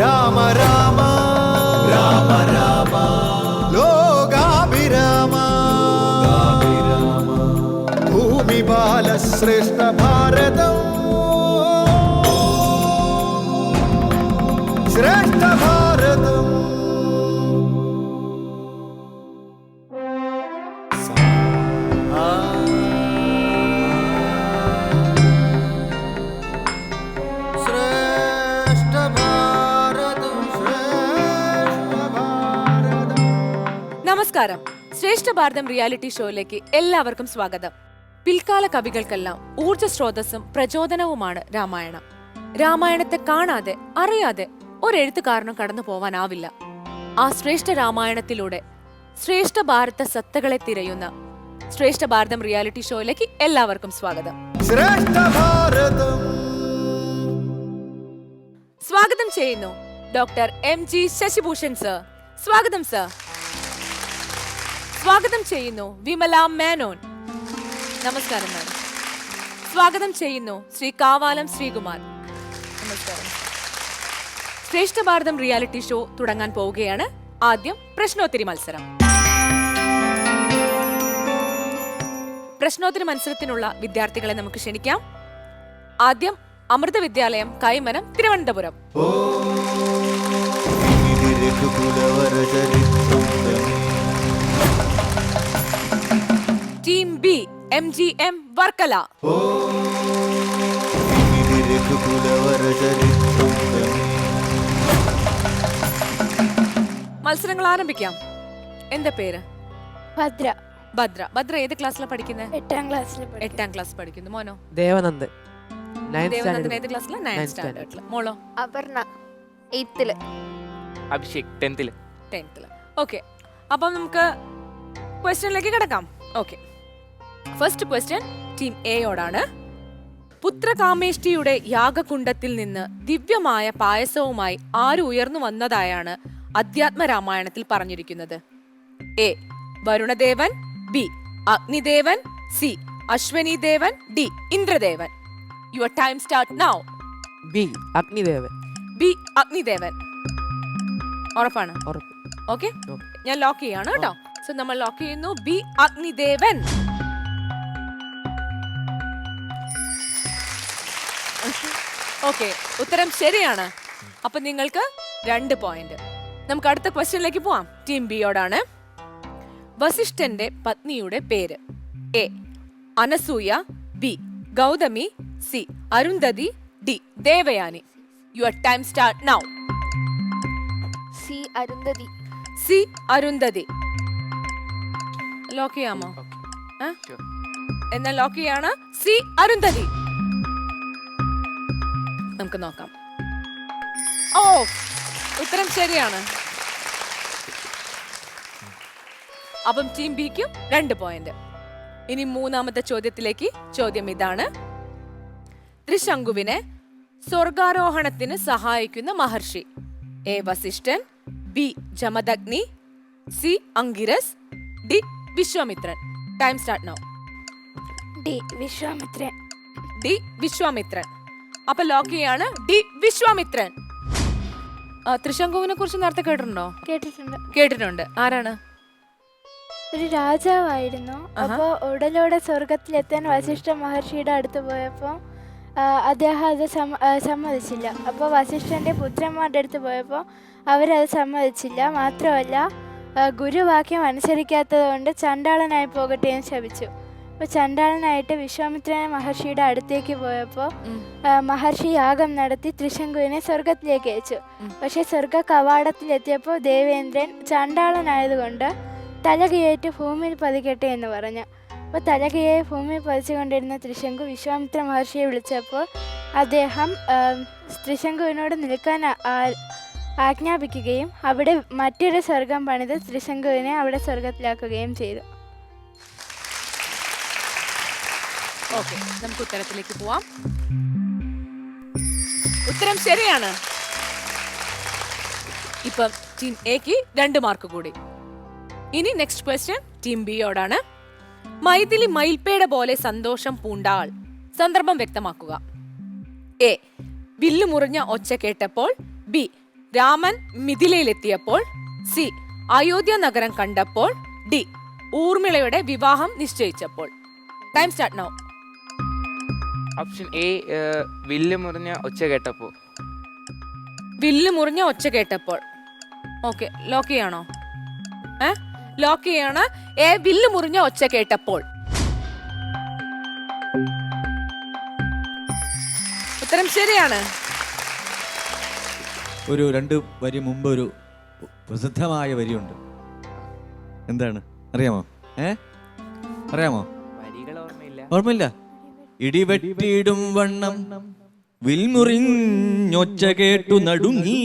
രാമ രാമ രാമ ശ്രേഷ്ഠ ഭാരതം reality ഷോയിലേക്ക് എല്ലാവർക്കും സ്വാഗതം. പിൽക്കാല കവികൾക്കെല്ലാം ഊർജ സ്രോതസ്സും പ്രചോദനവുമാണ് രാമായണം. രാമായണത്തെ കാണാതെ അറിയാതെ ഒരെഴുത്തുകാരനും കടന്നു പോവാനാവില്ല. ആ ശ്രേഷ്ഠ രാമായണത്തിലൂടെ ശ്രേഷ്ഠ ഭാരത സത്തകളെ തിരയുന്ന ശ്രേഷ്ഠ ഭാരതം റിയാലിറ്റി ഷോയിലേക്ക് എല്ലാവർക്കും സ്വാഗതം. സ്വാഗതം ചെയ്യുന്നു doctor M G Shashibhushan sir. സ്വാഗതം സർ. സ്വാഗതം ചെയ്യുന്നു വിമല മേനോൻ. നമസ്കാരം മാഡം സ്വാഗതം ചെയ്യുന്നു ശ്രീ കാവാലം ശ്രീകുമാർ. നമസ്കാരം. ശ്രേഷ്ഠ ഭാരതം റിയാലിറ്റി ഷോ തുടങ്ങാൻ പോവുകയാണ് ആദ്യം പ്രശ്നോത്തരി മത്സരം. പ്രശ്നോത്തരി മത്സരത്തിനുള്ള വിദ്യാർത്ഥികളെ നമുക്ക് ക്ഷണിക്കാം. ആദ്യം Amrita Vidyalayam Kaimanam Thiruvananthapuram. Team B M G M Varkala. മത്സരങ്ങൾ ആരംഭിക്കാം. എന്താ പേര്? ഭദ്ര. ഭദ്ര. ഭദ്ര ഏത് ക്ലാസ്സിലാണ് പഠിക്കുന്നത് എട്ടാം ക്ലാസ്സിൽ പഠിക്കുന്നു. എട്ടാം ക്ലാസ് പഠിക്കുന്നു. മോനോ? ദേവനന്ദ്. ദേവനന്ദൻ ഏത് ക്ലാസ്സിലാണ് സ്റ്റാൻഡേർഡിൽ മോളോ? അപർണ. എയ്ത്തിൽ. അഭിഷേക് ടെൻത്തിൽ ഓക്കെ അപ്പം നമുക്ക് ക്വസ്റ്റ്യനിലേക്ക് കിടക്കാം. ഓക്കെ ഫസ്റ്റ് ക്വസ്റ്റ്യൻ ടീം എയോടാണ് പുത്രകാമേഷ്ടിയുടെ യാഗകുണ്ടത്തിൽ നിന്ന് ദിവ്യമായ പായസവുമായി ആര് ഉയർന്നു വന്നതായാണ് അധ്യാത്മ രാമായണത്തിൽ പറഞ്ഞിരിക്കുന്നത്? A Varunadevan. B Agnidevan. C Ashwini Devan D Indradevan. Your time start now B Agnidevan. B Agnidevan. ഉറപ്പാണ്? ഉറപ്പ്. ഓക്കെ ഞാൻ ലോക്ക് ചെയ്യാണ് കേട്ടോ. സോ നമ്മൾ ലോക്ക് ചെയ്യുന്നു. ബി അഗ്നിദേവൻ. ഓക്കെ ഉത്തരം ശരിയാണ്. അപ്പൊ നിങ്ങൾക്ക് രണ്ട് പോയിന്റ് നമുക്ക് അടുത്ത ക്വസ്റ്റ്യനിലേക്ക് പോവാം. ടീം ബിയോടാണ് വസിഷ്ഠന്റെ പത്നിയുടെ പേര്. A Anasuya. B Gautami. C Arundhati. D Devayani. Your time start now C Arundhati. C Arundhati. Lock ചെയ്യാമോ? എന്നാൽ. ലോക്ക് ചെയ്യാണ്? സി അരുന്ധതി. നമുക്ക് നോക്കാം. ഓ ഉത്തരം ശരിയാണ്. അപ്പം ടീം ബിക്കും രണ്ട് പോയിന്റ് ഇനി മൂന്നാമത്തെ ചോദ്യത്തിലേക്ക് ചോദ്യം ഇതാണ്. ത്രിശങ്കുവിനെ സ്വർഗാരോഹണത്തിന് സഹായിക്കുന്ന മഹർഷി. A Vasishthan. B Jamadagni. C Angiras. D Vishwamitran. Time start now D Vishwamitran. D Vishwamitran. അപ്പൊ ലോക്ക് ചെയ്യാണ്. ഡി വിശ്വാമിത്രൻ. ആ, ത്രിശങ്കുവിനെ കുറിച്ച് നേരത്തെ കേട്ടിട്ടുണ്ടോ? കേട്ടിട്ടുണ്ട്. കേട്ടിട്ടുണ്ട്. ആരാണ്? ഒരു രാജാവായിരുന്നു. അപ്പോ ഉടലോടെ സ്വർഗത്തിലെത്താൻ വശിഷ്ഠ മഹർഷിയുടെ അടുത്ത് പോയപ്പോ അദ്ദേഹം അത് സമ്മതിച്ചില്ല. അപ്പോൾ വസിഷ്ഠന്റെ പുത്രന്മാരുടെ അടുത്ത് പോയപ്പോൾ അവരത് സമ്മതിച്ചില്ല. മാത്രമല്ല ഗുരുവാക്യം അനുസരിക്കാത്തത് കൊണ്ട് ചണ്ടാളനായി പോകട്ടെ എന്ന് ശപിച്ചു. അപ്പോൾ ചണ്ടാളനായിട്ട് വിശ്വാമിത്ര മഹർഷിയുടെ അടുത്തേക്ക് പോയപ്പോൾ മഹർഷി യാഗം നടത്തി ത്രിശങ്കുവിനെ സ്വർഗത്തിലേക്ക് അയച്ചു. പക്ഷേ സ്വർഗ കവാടത്തിലെത്തിയപ്പോൾ ദേവേന്ദ്രൻ ചണ്ടാളനായതുകൊണ്ട് തലകയേറ്റ് ഭൂമിയിൽ പതിക്കട്ടെ എന്ന് പറഞ്ഞു. അപ്പോൾ തലകയെ ഭൂമിയിൽ പതിച്ചുകൊണ്ടിരുന്ന ത്രിശങ്കു വിശ്വാമിത്ര മഹർഷിയെ വിളിച്ചപ്പോൾ അദ്ദേഹം ത്രിശങ്കുവിനോട് നിൽക്കാൻ ആജ്ഞാപിക്കുകയും അവിടെ മറ്റൊരു സ്വർഗം പണിത് ത്രിശങ്കുവിനെ അവിടെ സ്വർഗത്തിലാക്കുകയും ചെയ്തു. ഓക്കെ നമുക്ക് ഉത്തരത്തിലേക്ക് പോവാം. ഉത്തരം ശരിയാണ്. ഇപ്പം ടീം എക്ക് രണ്ട് മാർക്ക് കൂടി. ഇനി നെക്സ്റ്റ് ക്വസ്റ്റ്യൻ ടീം ബിയോടാണ് മൈഥിലി മയിൽപ്പേട പോലെ സന്തോഷം പൂണ്ടാൾ സന്ദർഭം വ്യക്തമാക്കുക. എ വില്ലു മുറിഞ്ഞ ഒച്ച കേട്ടപ്പോൾ ബി രാമൻ മിഥിലയിലെത്തിയപ്പോൾ സി അയോധ്യ നഗരം കണ്ടപ്പോൾ ഡി ഊർമിളയുടെ വിവാഹം നിശ്ചയിച്ചപ്പോൾ. Time start now option A വില്ല് മുറിഞ്ഞ ഒച്ച കേട്ടപ്പോൾ. വില്ല് മുറിഞ്ഞ ഒച്ച കേട്ടപ്പോൾ. ഓക്കെ ലോക്ക് ചെയ്യണോ? ഏ? ലോക്ക് ചെയ്യാണ് എ വില്ല് മുറിഞ്ഞ ഒച്ച കേട്ടപ്പോൾ. ഉത്തരം ശരിയാണ്. ഒരു രണ്ട് വരി മുമ്പ് ഒരു പ്രസിദ്ധമായ വരിയുണ്ട്. എന്താണ്? അറിയാമോ? ഏ? അറിയാമോ? വരികൾ ഓർമ്മയില്ല ഓർമ്മയില്ല? ഇടിവെട്ടിയിടും വണ്ണം. വിൽമുറിഞ്ഞൊച്ച കേട്ടു നടുങ്ങി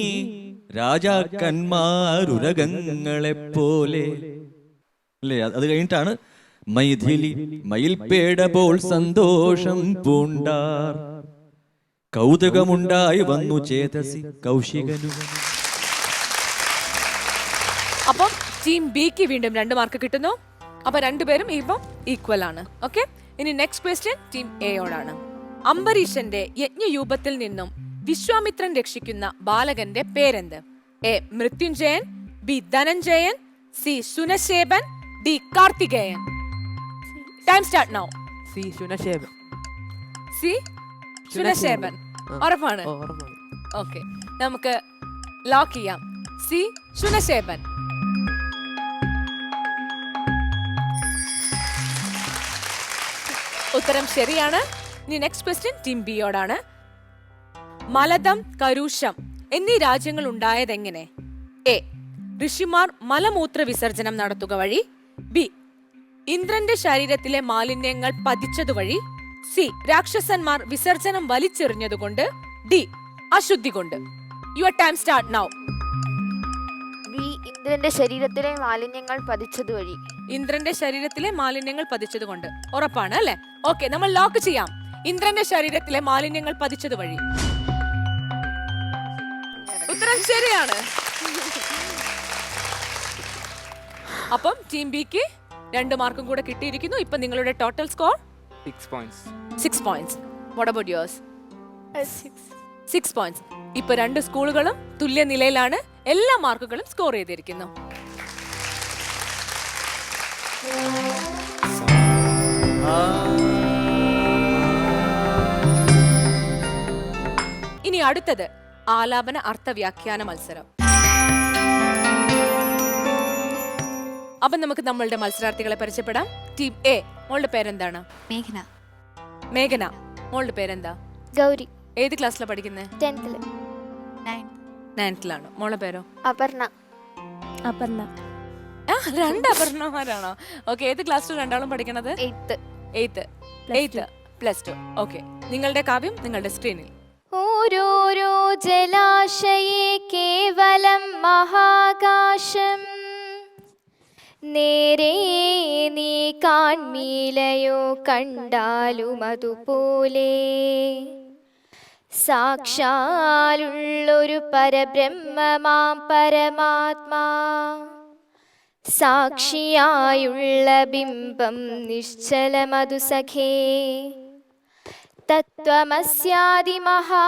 രാജാക്കന്മാരുരകങ്ങളെ പോലെ അല്ലേ? അത് കഴിഞ്ഞിട്ടാണ് മൈഥിലി മയിൽപേട പോൽ സന്തോഷം പൂണ്ടാർ. കൗതുകമുണ്ടായി വന്നു ചേതസി കൗശികനു. അപ്പം ടീം ബിക്ക് വീണ്ടും രണ്ട് മാർക്ക് കിട്ടുന്നു. അപ്പൊ രണ്ടുപേരും ഇപ്പം ഈക്വൽ ആണ്. ഓക്കെ ഇനി നെക്സ്റ്റ് ക്വസ്റ്റ്യൻ ടീം എയോടാണ് അംബരീഷന്റെ യജ്ഞയൂപത്തിൽ നിന്നും വിശ്വാമിത്രൻ രക്ഷിക്കുന്ന ബാലകന്റെ പേരെന്ത്? A Mrityunjayan B Dhananjayan C Sunasheban D Karthikeyan. Time start now C Shunasheban C Sunasheban. ഉറപ്പാണ്? ഓക്കെ നമുക്ക് ലോക്ക് ചെയ്യാം. സി ശുനശേബൻ ഉത്തരം ശരിയാണ്. ഇനി നെക്സ്റ്റ് ക്വസ്റ്റ്യൻ ടീം ബിയോടാണ് മലദം കരൂഷം എന്നീ രാജ്യങ്ങൾ ഉണ്ടായതെങ്ങനെ? എ ഋഷിമാർ മലമൂത്ര വിസർജനം നടത്തുക വഴി. ബി ഇന്ദ്രന്റെ ശരീരത്തിലെ മാലിന്യങ്ങൾ പതിച്ചതുവഴി സി രാക്ഷസന്മാർ വിസർജനം വലിച്ചെറിഞ്ഞതുകൊണ്ട്. ഡി അശുദ്ധി കൊണ്ട്. Your time start now B ഇന്ദ്രന്റെ ശരീരത്തിലെ മാലിന്യങ്ങൾ പതിച്ചത് വഴി ഇന്ദ്രന്റെ ശരീരത്തിലെ മാലിന്യങ്ങൾ പതിച്ചത് കൊണ്ട് ഉറപ്പാണ് അല്ലെ? ഓക്കെ നമ്മൾ ലോക്ക് ചെയ്യാം. ഇന്ദ്രന്റെ ശരീരത്തിലെ മാലിന്യങ്ങൾ പതിച്ചത് വഴി ഉത്തരം ശരിയാണ്. അപ്പം ടീം ബിക്ക് രണ്ട് മാർക്കും കൂടെ കിട്ടിയിരിക്കുന്നു. ഇപ്പൊ നിങ്ങളുടെ total score six points six points what about yours six points ഇപ്പൊ രണ്ട് സ്കൂളുകളും തുല്യ നിലയിലാണ് എല്ലാ മാർക്കുകളും സ്കോർ ചെയ്തിരിക്കുന്നു. ഇനി അടുത്തത് ആലാപന അർത്ഥവ്യാഖ്യാന മത്സരം. അപ്പൊ നമുക്ക് നമ്മളുടെ മത്സരാർത്ഥികളെ പരിചയപ്പെടാം. ടീം എ മോളുടെ പേരെന്താണ്? മേഘന. മേഘന മോളുടെ പേരെന്താ? ഗൗരി. ഏത് ക്ലാസ്സിലാണ് പഠിക്കുന്നത് ടെൻത്തിൽ നയൻത്തിലാണ്? മോളെ പേരോ? അപർണ. അപർണ. ആ രണ്ട് അപർണമാരാണോ ഓക്കെ ഏത് ക്ലാസ്സിൽ രണ്ടാളും പഠിക്കണത്? Eighth. Eighth. Eighth. Plus two. Okay. നിങ്ങളുടെ കാവ്യം നിങ്ങളുടെ സ്ക്രീനിൽ. ഓരോരോ ജലാശയേ കേവലം മഹാകാശം. നേരെ നീ കാൺമീലയോ കണ്ടാലും അതുപോലെ സാക്ഷാലുള്ളൊരു പരബ്രഹ്മമാം പരമാത്മാ. സാക്ഷിയായുള്ള ബിംബം നിശ്ചലമതു സഖേ. തത്വമസ്യാദിമഹാ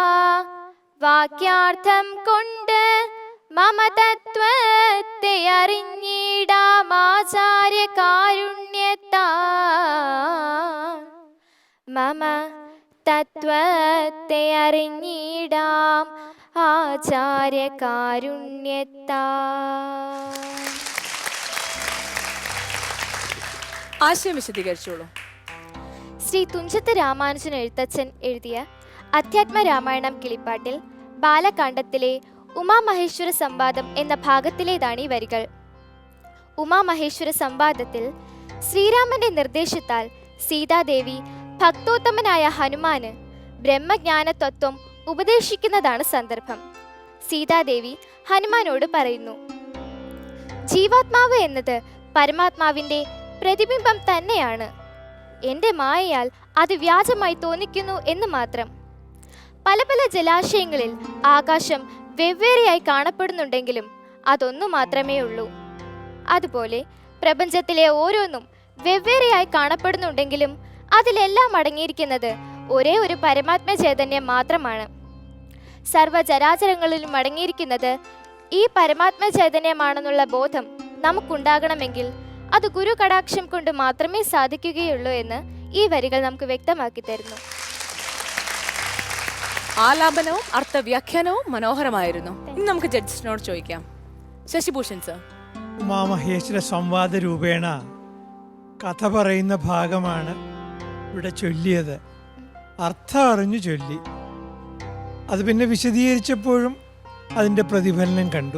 വാക്യാർത്ഥം കൊണ്ട് മമ തത്വത്തെ അറിഞ്ഞിടാമാചാര്യ കാരുണ്യത്താ മമ തത്വത്തെ അറിഞ്ഞിടാം. ആചാര്യ കാരുണ്യത്താ ആശയം വിശദീകരിച്ചോളൂ. ശ്രീ തുഞ്ചത്ത് രാമാനുജൻ എഴുത്തച്ഛൻ എഴുതിയ അധ്യാത്മ രാമായണം കിളിപ്പാട്ടിൽ ബാലകാണ്ഡത്തിലെ ഉമാമഹേശ്വര സംവാദം എന്ന ഭാഗത്തിലേതാണ് ഈ വരികൾ. ഉമാമഹേശ്വര സംവാദത്തിൽ ശ്രീരാമന്റെ നിർദ്ദേശത്താൽ സീതാദേവി ഭക്തോത്തമനായ ഹനുമാന് ബ്രഹ്മജ്ഞാന തത്വം ഉപദേശിക്കുന്നതാണ് സന്ദർഭം. സീതാദേവി ഹനുമാനോട് പറയുന്നു ജീവാത്മാവ് എന്നത് പരമാത്മാവിന്റെ പ്രതിബിംബം തന്നെയാണ്. എന്റെ മായയാൽ അത് വ്യാജമായി തോന്നിക്കുന്നു എന്ന് മാത്രം. പല പല ജലാശയങ്ങളിൽ ആകാശം വെവ്വേറെയായി കാണപ്പെടുന്നുണ്ടെങ്കിലും അതൊന്നു മാത്രമേ ഉള്ളൂ. അതുപോലെ പ്രപഞ്ചത്തിലെ ഓരോന്നും വെവ്വേറെയായി കാണപ്പെടുന്നുണ്ടെങ്കിലും അതിലെല്ലാം അടങ്ങിയിരിക്കുന്നത് ഒരേ ഒരു പരമാത്മ ചൈതന്യം മാത്രമാണ്. സർവചരാചരങ്ങളിലും അടങ്ങിയിരിക്കുന്നത് ഈ പരമാത്മ ചൈതന്യമാണെന്നുള്ള ബോധം നമുക്കുണ്ടാകണമെങ്കിൽ അത് ഗുരു കടാക്ഷം കൊണ്ട് മാത്രമേ സാധിക്കുകയുള്ളൂ എന്ന് ഈ വരികൾ നമുക്ക് വ്യക്തമാക്കി തരുന്നു. ആലാപനവും അർത്ഥവ്യാഖ്യാനവും മനോഹരമായിരുന്നു. ഇനി നമുക്ക് ജഡ്ജിനോട് ചോദിക്കാം. ശശിഭൂഷൺ സർ. ഉമാമഹേശ്വര സംവാദ രൂപേണ കഥ പറയുന്ന ഭാഗമാണ് ഇവിടെ ചൊല്ലിയത്. അർത്ഥം അറിഞ്ഞു ചൊല്ലി. അത് പിന്നെ വിശദീകരിച്ചപ്പോഴും അതിന്റെ പ്രതിഫലനം കണ്ടു.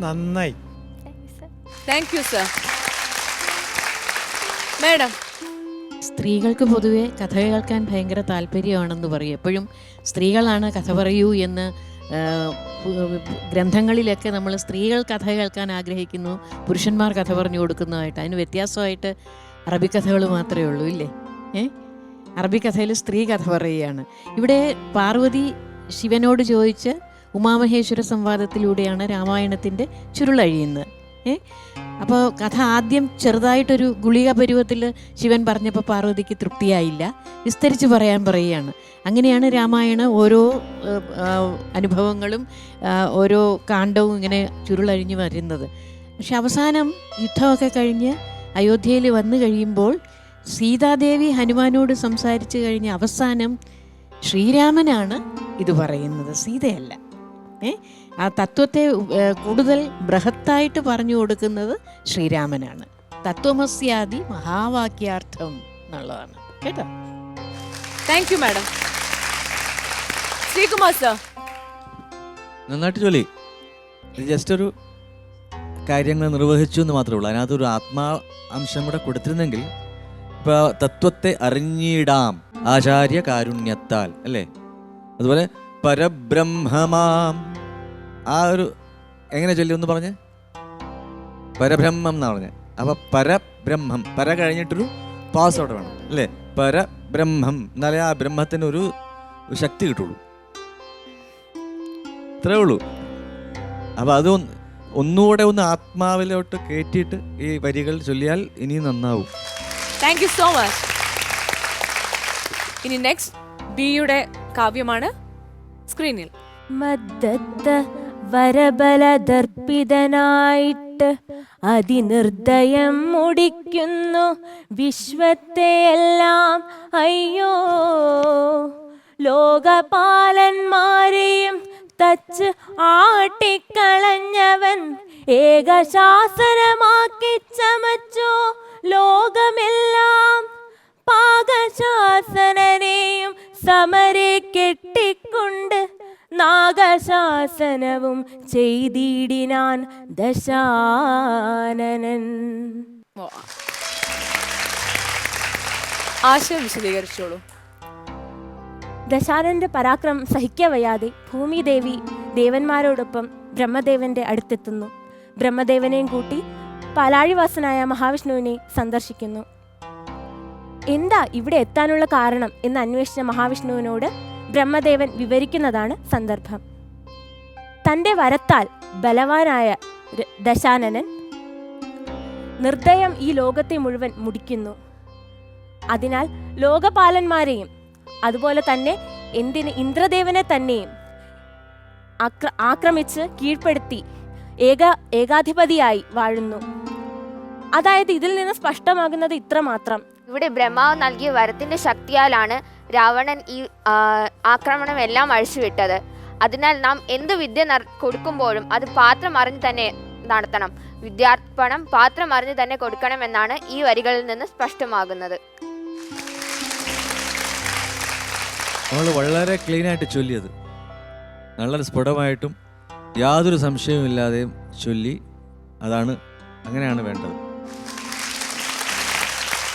നന്നായി. താങ്ക് യു സർ മാഡം സ്ത്രീകൾക്ക് പൊതുവെ കഥ കേൾക്കാൻ ഭയങ്കര താല്പര്യമാണെന്ന് പറയും. എപ്പോഴും സ്ത്രീകളാണ് കഥ പറയൂ എന്ന് ഗ്രന്ഥങ്ങളിലൊക്കെ നമ്മൾ സ്ത്രീകൾ കഥ കേൾക്കാൻ ആഗ്രഹിക്കുന്നു. പുരുഷന്മാർ കഥ പറഞ്ഞു കൊടുക്കുന്നതായിട്ട്. അതിന് വ്യത്യാസമായിട്ട് അറബിക്കഥകൾ മാത്രമേ ഉള്ളൂ ഇല്ലേ? ഏ? അറബിക്കഥയിൽ സ്ത്രീ കഥ പറയുകയാണ്. ഇവിടെ പാർവതി ശിവനോട് ചോദിച്ച് ഉമാമഹേശ്വര സംവാദത്തിലൂടെയാണ് രാമായണത്തിന്റെ ചുരുളഴിയുന്നത് ഏ? അപ്പോൾ കഥ ആദ്യം ചെറുതായിട്ടൊരു ഗുളിക പരുവത്തിൽ ശിവൻ പറഞ്ഞപ്പോൾ പാർവതിക്ക് തൃപ്തിയായില്ല. വിസ്തരിച്ച് പറയാൻ പറയുകയാണ്. അങ്ങനെയാണ് രാമായണ ഓരോ അനുഭവങ്ങളും ഓരോ കാണ്ഡവും ഇങ്ങനെ ചുരുളഴിഞ്ഞ് വരുന്നത്. പക്ഷെ അവസാനം യുദ്ധമൊക്കെ കഴിഞ്ഞ് അയോധ്യയിൽ വന്നു കഴിയുമ്പോൾ സീതാദേവി ഹനുമാനോട് സംസാരിച്ചു കഴിഞ്ഞ അവസാനം ശ്രീരാമനാണ് ഇത് പറയുന്നത്. സീതയല്ല. ഏ? ആ തത്വത്തെ കൂടുതൽ ബൃഹത്തായിട്ട് പറഞ്ഞു കൊടുക്കുന്നത് ശ്രീരാമനാണ്. തത്വമസ്യാദി മഹാവാക്യാർത്ഥം എന്നുള്ളതാണ്. കേട്ടോ? Thank you madam Sreekumar sir നന്നായിട്ട് ജോലി. ഇത് ജസ്റ്റ് ഒരു കാര്യങ്ങൾ നിർവഹിച്ചു എന്ന് മാത്രമേ ഉള്ളൂ. അതിനകത്തൊരു ആത്മാ അംശം കൂടെ കൊടുത്തിരുന്നെങ്കിൽ തത്വത്തെ അറിഞ്ഞിടാം ആചാര്യ കാരുണ്യത്താൽ അല്ലേ? അതുപോലെ പരബ്രഹ്മമാം. ആ ഒരു എങ്ങനെ ചൊല്ലി ഒന്ന് പറഞ്ഞേ? പരബ്രഹ്മം എന്നാ പറഞ്ഞത് അപ്പൊ പരബ്രഹ്മം പര കഴിഞ്ഞിട്ടൊരു പാസ് അവിടെ വേണം അല്ലേ? പരബ്രഹ്മം എന്നാലേ ആ ബ്രഹ്മത്തിന് ഒരു ശക്തി കിട്ടുള്ളൂ. ഇത്രേ ഉള്ളൂ. അപ്പൊ അത് ഒന്ന് ഒന്നുകൂടെ ഒന്ന് ആത്മാവിലോട്ട് കയറ്റിയിട്ട് ഈ വരികൾ ചൊല്ലിയാൽ ഇനി നന്നാവും. താങ്ക് യു സോ മച്ച് ഇനി നെക്സ്റ്റ് ബിയുടെ കാവ്യമാണ് സ്ക്രീനിൽ മദ്ദത്ത വരബലദർപ്പിതനായിട്ട് അതിനിർദ്ദയം മുടിക്കുന്നു വിശ്വത്തെയെല്ലാം അയ്യോ ലോകപാലന്മാരെയും തച്ച് ആട്ടിക്കളഞ്ഞവൻ ഏകശാസനമാക്കി ചമച്ചോ. ലോകമെല്ലാം പാകശാസനനെയും സമരെ കെട്ടിക്കൊണ്ട് നാഗശാസനവും ചെയ്തിടിനാൻ ദശാനനൻ. ആശയം വിശദീകരിച്ചോളൂ. ദശാനന്റെ പരാക്രമം സഹിക്കവയ്യാതെ ഭൂമിദേവി ദേവന്മാരോടൊപ്പം ബ്രഹ്മദേവന്റെ അടുത്തെത്തുന്നു. ബ്രഹ്മദേവനെയും കൂട്ടി പാലാഴിവാസനായ മഹാവിഷ്ണുവിനെ സന്ദർശിക്കുന്നു. എന്താ ഇവിടെ എത്താനുള്ള കാരണം എന്ന് അന്വേഷിച്ച മഹാവിഷ്ണുവിനോട് ബ്രഹ്മദേവൻ വിവരിക്കുന്നതാണ് സന്ദർഭം. തന്റെ വരത്താൽ ബലവാനായ ദശാനനൻ നിർദ്ദയം ഈ ലോകത്തെ മുഴുവൻ മുടിക്കുന്നു. അതിനാൽ ലോകപാലന്മാരെയും അതുപോലെ തന്നെ എന്തിന് ഇന്ദ്രദേവനെ തന്നെയും ആക്ര ആക്രമിച്ച് കീഴ്പ്പെടുത്തി ഏക ഏകാധിപതിയായി വാഴുന്നു. അതായത് ഇതിൽ നിന്ന് സ്പഷ്ടമാകുന്നത് ഇത്രമാത്രം. ഇവിടെ ബ്രഹ്മാവ് നൽകിയ വരത്തിന്റെ ശക്തിയാലാണ് രാവണൻ ഈ ആക്രമണം എല്ലാം അഴിച്ചുവിട്ടത്. അതിനാൽ നാം എന്ത് വിദ്യ കൊടുക്കുമ്പോഴും അത് പാത്രം അറിഞ്ഞ് തന്നെ നടത്തണം. വിദ്യാർപ്പണം പാത്രം അറിഞ്ഞ് തന്നെ കൊടുക്കണമെന്നാണ് ഈ വരികളിൽ നിന്ന് സ്പഷ്ടമാകുന്നത്. നമ്മൾ വളരെ ക്ലീൻ ആയിട്ട് ചൊല്ലിയത്. നല്ല സ്ഫുടമായിട്ടും യാതൊരു സംശയവുമില്ലാതെയും ചൊല്ലി അതാണ് അങ്ങനെയാണ് വേണ്ടത്.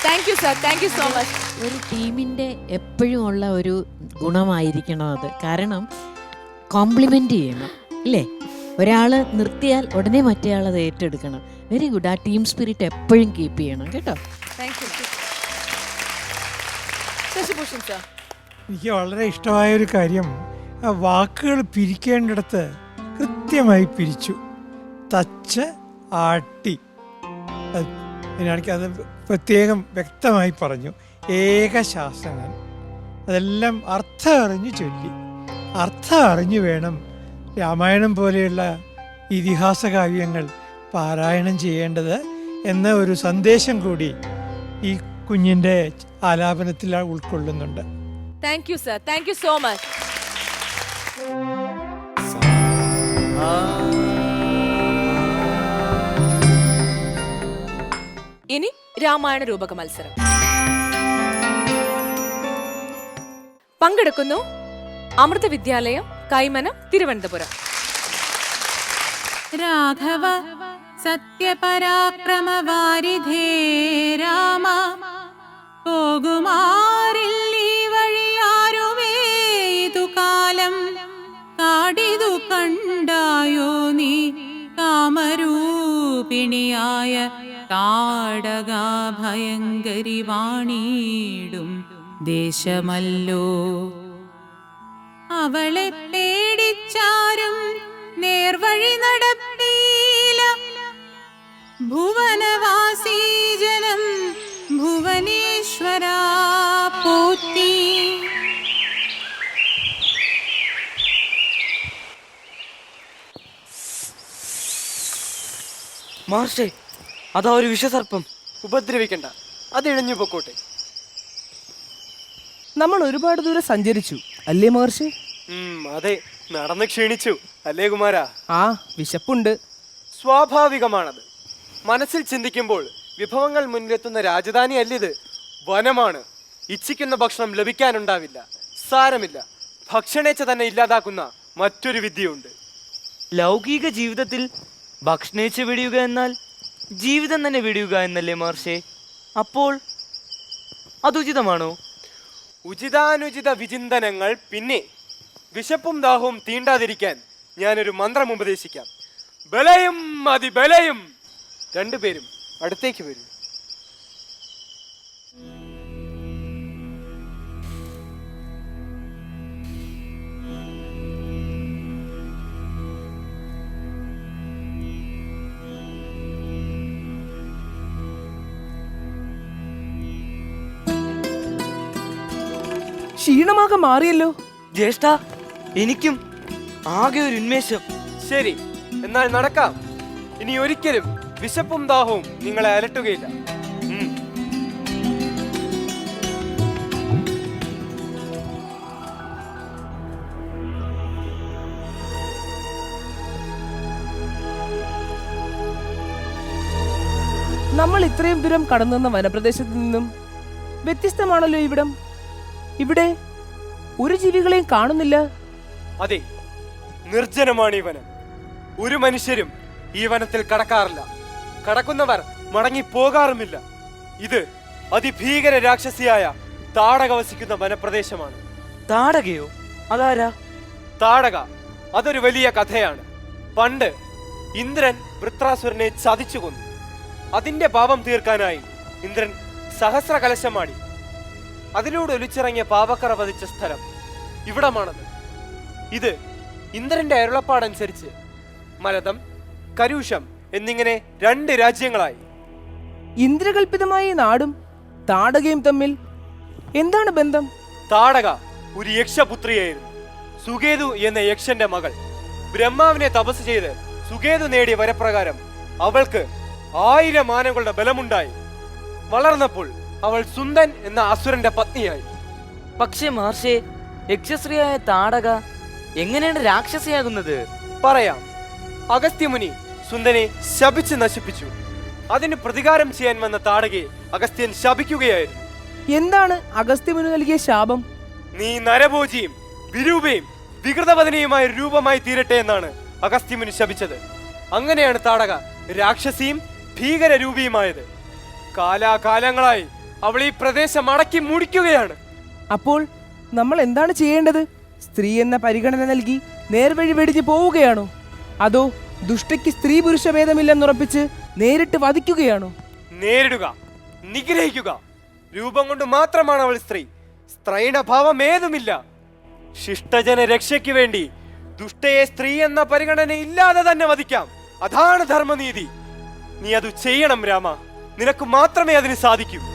Thank you sir thank you so much ഒരു ടീമിന്റെ എപ്പോഴും ഉള്ള ഒരു ഗുണമായിരിക്കണം അത്. കാരണം കോംപ്ലിമെന്റ് ചെയ്യണം ഇല്ലേ? ഒരാൾ നിർത്തിയാൽ ഉടനെ മറ്റേ ആൾ അത് ഏറ്റെടുക്കണം. വെരി ഗുഡ് ആ ടീം സ്പിരിറ്റ് എപ്പോഴും കീപ്പ് ചെയ്യണം കേട്ടോ? താങ്ക് യു ശശിഭൂഷൺ സർ എനിക്ക് വളരെ ഇഷ്ടമായ ഒരു കാര്യം ആ വാക്കുകൾ പിരിക്കേണ്ടിടത്ത് കൃത്യമായി പിരിച്ചു. തച്ച് ആട്ടി. അത് എനിക്ക് അത് പ്രത്യേകം വ്യക്തമായി പറഞ്ഞു. ഏകശാസനൻ അതെല്ലാം അർത്ഥം അറിഞ്ഞു ചൊല്ലി. അർത്ഥം അറിഞ്ഞു വേണം രാമായണം പോലെയുള്ള ഇതിഹാസ കാവ്യങ്ങൾ പാരായണം ചെയ്യേണ്ടത് എന്ന ഒരു സന്ദേശം കൂടി ഈ കുഞ്ഞിന്റെ ആലാപനത്തിൽ ഉൾക്കൊള്ളുന്നുണ്ട്. Thank you sir thank you so much Ramayana രൂപക മത്സരം. പങ്കെടുക്കുന്നു അമൃത വിദ്യാലയം കൈമനം തിരുവനന്തപുരം. രാഘവ സത്യപരാക്രമവാരിധേ രാമ വഴിയാരുമേ ഇതു കാലം കാടിതു കണ്ടായോ നീ? കാമരൂപിണിയായ താടകാ ഭയങ്കരി വാണീടും ദേശമല്ലോ. അവളെ പേടിച്ചാരും നേർവഴി നടപ്പീല ഭുവനവാസീ ജനം ഭുവനേശ്വരാ പോത്തി മാർഷേ അതാ ഒരു വിഷസർപ്പം. ഉപദ്രവിക്കണ്ട. അത് ഇഴഞ്ഞു പൊക്കോട്ടെ. നമ്മൾ ഒരുപാട് ദൂരം സഞ്ചരിച്ചു. അല്ലേ മഹർഷി? അതെ. നടന്ന് ക്ഷീണിച്ചു. അല്ലേ കുമാര? ആ വിശപ്പുണ്ട്. സ്വാഭാവികമാണത്. മനസ്സിൽ ചിന്തിക്കുമ്പോൾ വിഭവങ്ങൾ മുന്നിലെത്തുന്ന രാജധാനി അല്ലിത് വനമാണ്. ഇച്ഛിക്കുന്ന ഭക്ഷണം ലഭിക്കാനുണ്ടാവില്ല. സാരമില്ല. ഭക്ഷണേച്ച തന്നെ ഇല്ലാതാക്കുന്ന മറ്റൊരു വിദ്യയുണ്ട്. ലൗകിക ജീവിതത്തിൽ ഭക്ഷണേച്ച വിടിയുക എന്നാൽ ജീവിതം തന്നെ വെടിയുക എന്നല്ലേ മാർഷേ അപ്പോൾ അതുചിതമാണോ? ഉചിതാനുചിത വിചിന്തനങ്ങൾ പിന്നെ വിശപ്പും ദാഹവും തീണ്ടാതിരിക്കാൻ ഞാനൊരു മന്ത്രം ഉപദേശിക്കാം. ബലയും അതിബലയും. രണ്ടുപേരും അടുത്തേക്ക് വരും. ക്ഷീണമാകെ മാറിയല്ലോ. ജ്യേഷ്ഠ എനിക്കും ആകെ ഒരു ഉന്മേഷം. ശരി എന്നാൽ നടക്കാം. ഇനി ഒരിക്കലും വിശപ്പും ദാഹവും നിങ്ങളെ അലട്ടുകയില്ല. നമ്മൾ ഇത്രയും ദൂരം കടന്നു വന്ന വനപ്രദേശത്ത് നിന്നും വ്യത്യസ്തമാണല്ലോ ഇവിടം. ഇവിടെ ഒരു ജീവികളെയും കാണുന്നില്ല. അതെ നിർജനമാണ് ഈ വനം. ഒരു മനുഷ്യരും ഈ വനത്തിൽ കടക്കാറില്ല. കടക്കുന്നവർ മടങ്ങി പോകാറുമില്ല ഇത് അതിഭീകര രാക്ഷസിയായ താടക വസിക്കുന്ന വനപ്രദേശമാണ്. താടകയോ? അതാരാ? താടക അതൊരു വലിയ കഥയാണ്. പണ്ട് ഇന്ദ്രൻ വൃത്രാസുരനെ ചതിച്ചു കൊന്നു. അതിന്റെ പാപം തീർക്കാനായി ഇന്ദ്രൻ സഹസ്ര കലശമാടി അതിലൂടെ ഒലിച്ചിറങ്ങിയ പാപക്കറ പതിച്ച സ്ഥലം ഇവിടമാണത്. ഇത് ഇന്ദ്രന്റെ അരുളപ്പാടനുസരിച്ച് മലതം കരൂഷം എന്നിങ്ങനെ രണ്ട് രാജ്യങ്ങളായി. ഇന്ദ്രകൽപിതമായ നാടും താടകയും തമ്മിൽ എന്താണ് ബന്ധം? താടക ഒരു യക്ഷപുത്രിയായിരുന്നു. സുകേതു എന്ന യക്ഷന്റെ മകൾ. ബ്രഹ്മാവിനെ തപസ് ചെയ്ത് സുകേതു നേടിയ വരപ്രകാരം അവൾക്ക് ആയിരം ആനകളുടെ ബലമുണ്ടായി. വളർന്നപ്പോൾ അവൾ സുന്ദൻ എന്ന അസുരന്റെ പത്നിയായി. പക്ഷേ മഹർഷി യക്ഷശ്രീയായ താടക എങ്ങനെയാണ് രാക്ഷസിയാകുന്നത്? പറയാം. അഗസ്ത്യമുനി സുന്ദനെ ശപിച്ച് നശിപ്പിച്ചു. അതിന് പ്രതികാരം ചെയ്യാൻ വന്ന താടകയെ അഗസ്ത്യൻ ശപിക്കുകയായിരുന്നു. എന്താണ് അഗസ്ത്യമുനി നൽകിയ ശാപം? നീ നരഭോജിയും വിരൂപയും വികൃതവദനയുമായ രൂപമായി തീരട്ടെ എന്നാണ് അഗസ്ത്യമുനി ശപിച്ചത്. അങ്ങനെയാണ് താടക രാക്ഷസിയും ഭീകര രൂപിയുമായത് കാലാകാലങ്ങളായി അവൾ ഈ പ്രദേശം അടക്കി മുടിക്കുകയാണ്. അപ്പോൾ നമ്മൾ എന്താണ് ചെയ്യേണ്ടത്? സ്ത്രീ എന്ന പരിഗണന നൽകി നേർവഴി വെടിഞ്ഞ് പോവുകയാണോ? അതോ ദുഷ്ടയ്ക്ക് സ്ത്രീ പുരുഷ ഭേദമില്ലെന്നുറപ്പിച്ച് നേരിട്ട് വധിക്കുകയാണോ? നേരിടുക നിഗ്രഹിക്കുക. രൂപം കൊണ്ട് മാത്രമാണ് അവൾ സ്ത്രീ. സ്ത്രീയുടെ ഭാവം ഏതുമില്ല. ശിഷ്ടജന രക്ഷയ്ക്ക് വേണ്ടി ദുഷ്ടയെ സ്ത്രീ എന്ന പരിഗണന ഇല്ലാതെ തന്നെ വധിക്കാം. അതാണ് ധർമ്മനീതി. നീ അത് ചെയ്യണം രാമ. നിനക്ക് മാത്രമേ അതിന് സാധിക്കൂ.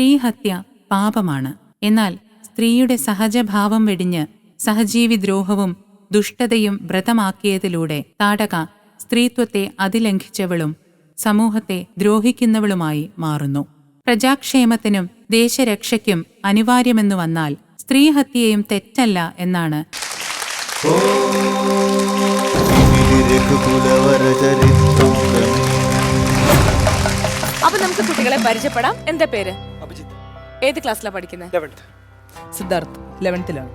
സ്ത്രീഹത്യ പാപമാണ്. എന്നാൽ സ്ത്രീയുടെ സഹജഭാവം വെടിഞ്ഞ് സഹജീവി ദ്രോഹവും ദുഷ്ടതയും വ്രതമാക്കിയതിലൂടെ താടക സ്ത്രീത്വത്തെ അതിലംഘിച്ചവളും സമൂഹത്തെ ദ്രോഹിക്കുന്നവളുമായി മാറുന്നു. പ്രജാക്ഷേമത്തിനും ദേശരക്ഷയ്ക്കും അനിവാര്യമെന്നു വന്നാൽ സ്ത്രീഹത്യയും തെറ്റല്ല എന്നാണ്. അപ്പൊ നമുക്ക് കുട്ടികളെ പരിചയപ്പെടാം. എന്താ പേര്? ഏത് ക്ലാസ്സിലാണ് പഠിക്കുന്നത് ലെവൻത്ത് സിദ്ധാർത്ഥ് ലെവൻത്തിലാണ്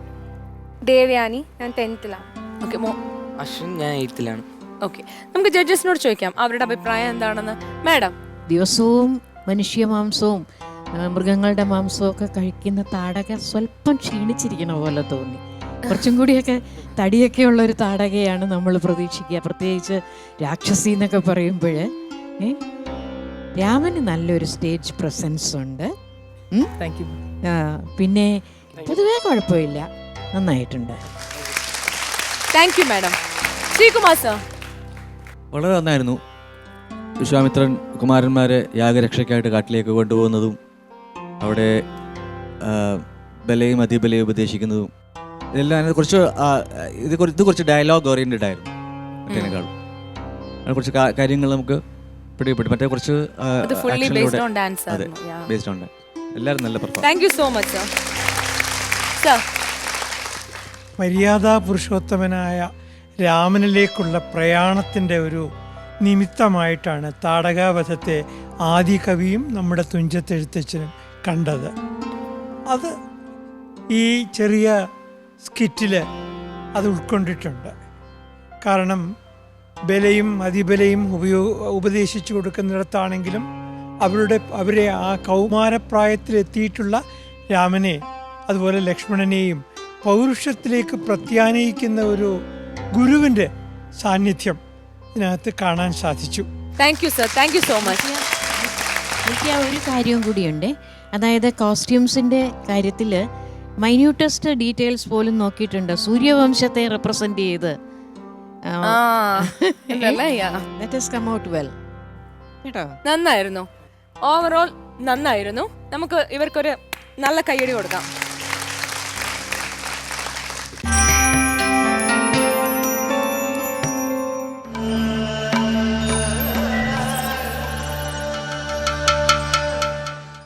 ദേവയാനി ഞാൻ ടെൻത്തിലാണ് ഓക്കെ മോ അശ്വിൻ ഞാൻ എയ്ത്തിലാണ് ഓക്കെ നമുക്ക് ജഡ്ജസിനോട് ചോദിക്കാം. അവരുടെ അഭിപ്രായം എന്താണെന്ന്. മാഡം ദിവസവും മനുഷ്യ മാംസവും ആ, മൃഗങ്ങളുടെ മാംസവും ഒക്കെ കഴിക്കുന്ന താടക സ്വല്പം ക്ഷീണിച്ചിരിക്കണ പോലെ തോന്നി. കുറച്ചും കൂടിയൊക്കെ തടിയൊക്കെ ഉള്ള ഒരു താടകയാണ് നമ്മൾ പ്രതീക്ഷിക്കുക. പ്രത്യേകിച്ച് രാക്ഷസി എന്നൊക്കെ പറയുമ്പോൾ രാമന് നല്ലൊരു സ്റ്റേജ് പ്രസൻസ് ഉണ്ട്? താങ്ക് യു പിന്നെ പൊതുവേ കുഴപ്പമില്ല. നന്നായിട്ടുണ്ട്. Thank you madam Sreekumar sir വളരെ നന്നായിരുന്നു. വിശ്വാമിത്രൻ കുമാരന്മാരെ യാഗരക്ഷയ്ക്കായിട്ട് കാട്ടിലേക്ക് കൊണ്ടുപോകുന്നതും അവിടെ ബലയും അതിബലയും ഉപദേശിക്കുന്നതും ഇതെല്ലാം അതിനെ കുറച്ച് ഇത് കുറച്ച് ഇത് കുറച്ച് ഡയലോഗ് ഓറിയന്റഡ് ആയിരുന്നു. മറ്റേനേക്കാളും അതിനെ കുറച്ച് കാര്യങ്ങൾ നമുക്ക് പിടിപ്പെട്ടു മറ്റേ കുറച്ച് ബേസ്ഡ് ഓൺ എല്ലാവരും നല്ല perform thank you so much sir sir മര്യാദാ പുരുഷോത്തമനായ രാമനിലേക്കുള്ള പ്രയാണത്തിന്റെ ഒരു നിമിത്തമായിട്ടാണ് താടകാവധത്തെ ആദി കവിയും നമ്മുടെ തുഞ്ചത്തെഴുത്തച്ഛനും കണ്ടത്. അത് ഈ ചെറിയ സ്കിറ്റിൽ അത് ഉൾക്കൊണ്ടിട്ടുണ്ട്. കാരണം ബലയും അതിബലയും ഉപയോ ഉപദേശിച്ചു കൊടുക്കുന്നിടത്താണെങ്കിലും അവരുടെ അവരെ ആ കൗമാരപ്രായത്തിലെത്തിയിട്ടുള്ള രാമനെ അതുപോലെ ലക്ഷ്മണനെയും പൗരുഷത്തിലേക്ക് പ്രത്യാനയിക്കുന്ന ഒരു ഗുരുവിന്റെ സാന്നിധ്യം ഇതിനകത്ത് കാണാൻ സാധിച്ചു. Thank you sir thank you so much എനിക്ക് ആ ഒരു കാര്യവും കൂടിയുണ്ട്. അതായത് കോസ്റ്റ്യൂംസിന്റെ കാര്യത്തിൽ മൈന്യൂട്ടസ്റ്റ് ഡീറ്റെയിൽസ് പോലും നോക്കിയിട്ടുണ്ട്. സൂര്യവംശത്തെ റെപ്രസെന്റ് ചെയ്ത്. ആ ഇല്ലല്ലേ? Yeah. കം ഔട്ട് വെൽ കേട്ടോ? നന്നായിരുന്നു. ഓവറോൾ നന്നായിരുന്നു. നമുക്ക് ഇവർക്കൊരു നല്ല കയ്യടി കൊടുക്കാം.